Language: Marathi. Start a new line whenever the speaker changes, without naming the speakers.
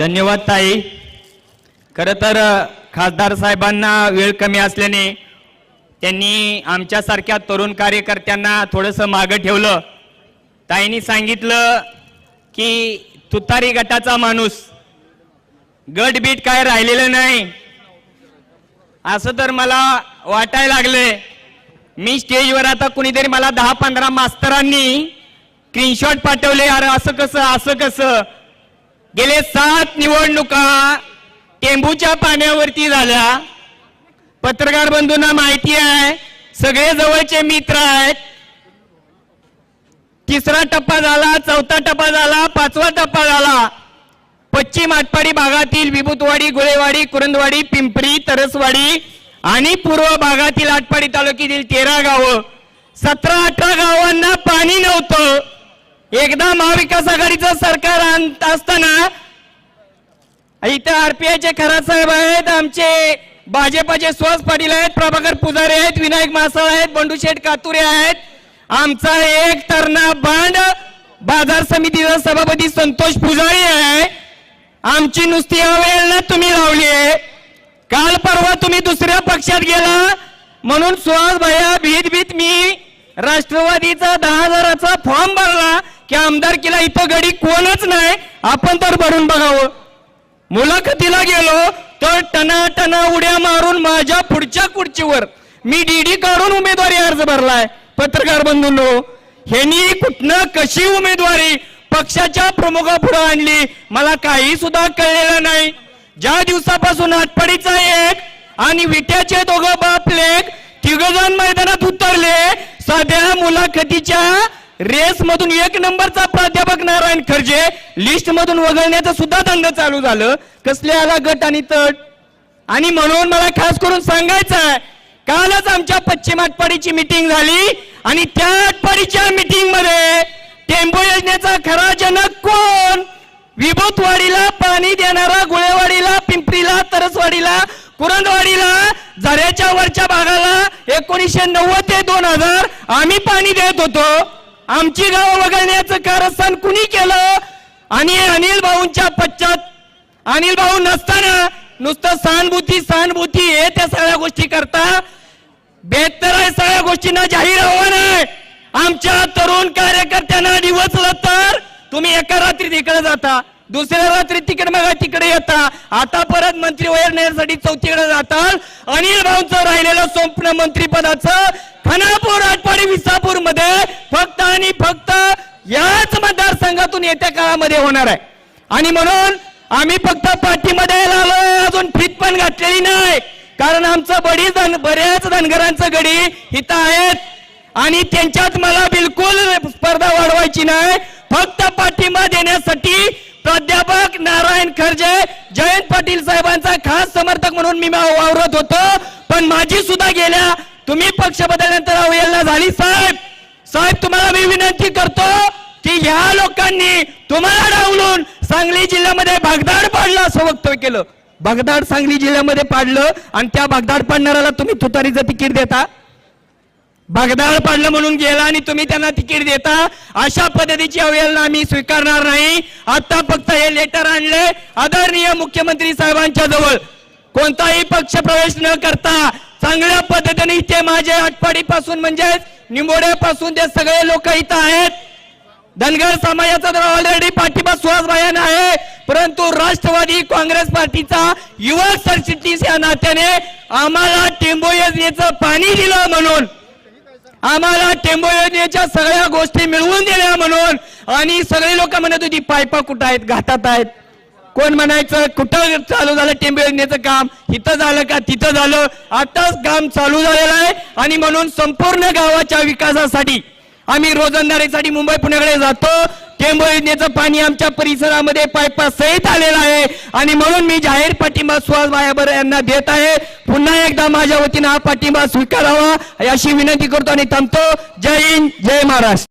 धन्यवाद ताई. खरं तर खासदार साहेबांना वेळ कमी असल्याने त्यांनी आमच्यासारख्या तरुण कार्यकर्त्यांना थोडंसं मागं ठेवलं. ताईंनी सांगितलं की तुतारी गटाचा माणूस गटबीट काय राहिलेलं नाही. असं तर मला वाटायला लागले मी स्टेजवर आता कुणीतरी मला दहा पंधरा मास्तरांनी स्क्रीनशॉट पाठवले अरे असं कसं असं कसं? गेले सात निवडणुका टेंबूच्या पाण्यावरती झाल्या. पत्रकार बंधूंना माहिती आहे सगळे जवळचे मित्र आहेत. तिसरा टप्पा झाला चौथा टप्पा झाला पाचवा टप्पा झाला. पश्चिम आटपाडी भागातील विभूतवाडी गुळेवाडी कुरंदवाडी पिंपरी तरसवाडी आणि पूर्व भागातील आटपाडी तालुक्यातील तेरा गावं. सतरा अठरा गावांना पाणी नव्हतं. एकदा महाविकास आघाडीचं सरकार आणत असताना इथं आरपीआयचे खरा साहेब आहेत आमचे भाजपाचे सुहास पाटील आहेत प्रभाकर पुजारी आहेत विनायक मासाळ आहेत बंडूशेठ कातुरे आहेत. आमचा एक तरणा बांड बाजार समितीचा सभापती संतोष पुजारी आहे. आमची नुसती अवहेलना तुम्ही लावली आहे. काल परवा तुम्ही दुसऱ्या पक्षात गेला. म्हणून सुहास भैया भीत भीत मी राष्ट्रवादीचा दहा हजाराचा फॉर्म भरला. की आमदारकीला इथं गडी कोणच नाही आपण तर भरून बघावं. मुलाखतीला गेलो तर टना टना उड्या मारून माझ्या पुढच्या खुर्चीवर मी डीडी काढून उमेदवारी अर्ज भरलाय. पत्रकार बंधूंनो ह्यांनी कुठनं कशी उमेदवारी पक्षाच्या प्रमुखापुढे आणली मला काही सुद्धा कळलेलं नाही. ज्या दिवसापासून आटपाडीचा एक आणि विट्याचे दोघं बाप लेख तिघजण मैदानात उतरले साध्या मुलाखतीच्या रेस मधून एक नंबरचा प्राध्यापक नारायण खर्जे. लिस्ट मधून वगळण्याचं सुद्धा दंड चालू झालं. कसले आला गट आणि तट? आणि म्हणून मला खास करून सांगायचं आहे कालच आमच्या पश्चिम आटपाडीची मिटिंग झाली आणि त्या आटपाडीच्या मिटिंगमध्ये टेम्पो योजनेचा खरा जनक कोण? विभूतवाडीला पाणी देणारा गुळेवाडीला पिंपरीला तरसवाडीला कुरंदवाडीला झऱ्याच्या वरच्या भागाला एकोणीसशे नव्वद ते दोन हजार आम्ही पाणी देत होतो. आमची गावं वगळण्याचं कारस्थान कुणी केलं? आणि अनिल भाऊंच्या पश्चात अनिल भाऊ नसताना नुसतं सहानुभूती सहानुभूती हे त्या सगळ्या गोष्टी करता. बेहतर आहे सगळ्या गोष्टींना जाहीर आव्हान आहे. आमच्या तरुण कार्यकर्त्यांना दिवसलं तर तुम्ही एका रात्रीत इकडे जाता. दुसऱ्या रात्री तिकडे मग तिकडे येता. आता परत मंत्री वयर नेण्यासाठी चौथीकडे जातात अनिल भाऊंचं राहिलेलं स्वप्न मंत्रीपदाचं खानापूर आटपाडी विसापूरमध्ये फक्त आणि फक्त याच मतदारसंघातून येत्या काळामध्ये होणार आहे. आणि म्हणून आम्ही फक्त पाठीमध्ये आलोय अजून फीत पण घातलेली नाही. कारण आमचं बडी धन बऱ्याच धनगरांचं गडी इथं आहेत. आणि त्यांच्यात मला बिलकुल स्पर्धा वाढवायची नाही. फक्त पाठिंबा देण्यासाठी प्राध्यापक नारायण खर्जे जयंत पाटील साहेबांचा खास समर्थक म्हणून मी वावरत होतो. पण माझी सुद्धा गेल्या तुम्ही पक्ष बदलल्यानंतर अवहेलना झाली. साहेब साहेब तुम्हाला मी विनंती करतो की ह्या लोकांनी तुम्हाला डावलून सांगली जिल्ह्यामध्ये भागदाड पाडलं असं वक्तव्य केलं. भगदाड सांगली जिल्ह्यामध्ये पाडलं आणि त्या भगदाड पाडणाऱ्याला तुम्ही तुतारीचं तिकीट देता. भगदाळ पाडलं म्हणून गेला आणि तुम्ही त्यांना तिकीट देता अशा पद्धतीची अवहेलना आम्ही स्वीकारणार नाही. आता फक्त हे लेटर आणले आदरणीय मुख्यमंत्री साहेबांच्या जवळ. कोणताही पक्ष प्रवेश न करता चांगल्या पद्धतीने इथे माझे आठवडीपासून म्हणजेच निंबोड्यापासून ते सगळे लोक इथं आहेत धनगर समाजाचा तर ऑलरेडी पाठिंबा भयान आहे परंतु राष्ट्रवादी काँग्रेस पार्टीचा युवक सरचिटणीस या नात्याने आम्हाला टेंबो योजनेचं पाणी दिलं म्हणून आम्हाला टेंबो योजनेच्या सगळ्या गोष्टी मिळवून दिल्या म्हणून. आणि सगळे लोक म्हणत होती पायपा कुठं आहेत? घातात आहेत. कोण म्हणायचं? कुठं चालू झालं टेंबो योजनेचं काम? इथं झालं का? तिथं झालं. आताच काम चालू झालेलं आहे. आणि म्हणून संपूर्ण गावाच्या विकासासाठी आम्ही रोजंदारीसाठी मुंबई पुण्याकडे जातो. टेंबो योजनेचं पाणी आमच्या परिसरामध्ये पायपास सहित आलेलं आहे. आणि म्हणून मी जाहीर पाठिंबा सुहास बायाबर यांना देत आहे. पुन्हा एकदा माझ्या वतीनं हा पाठिंबा स्वीकारावा. अशी विनंती करतो आणि थांबतो. जय हिंद जय महाराष्ट्र.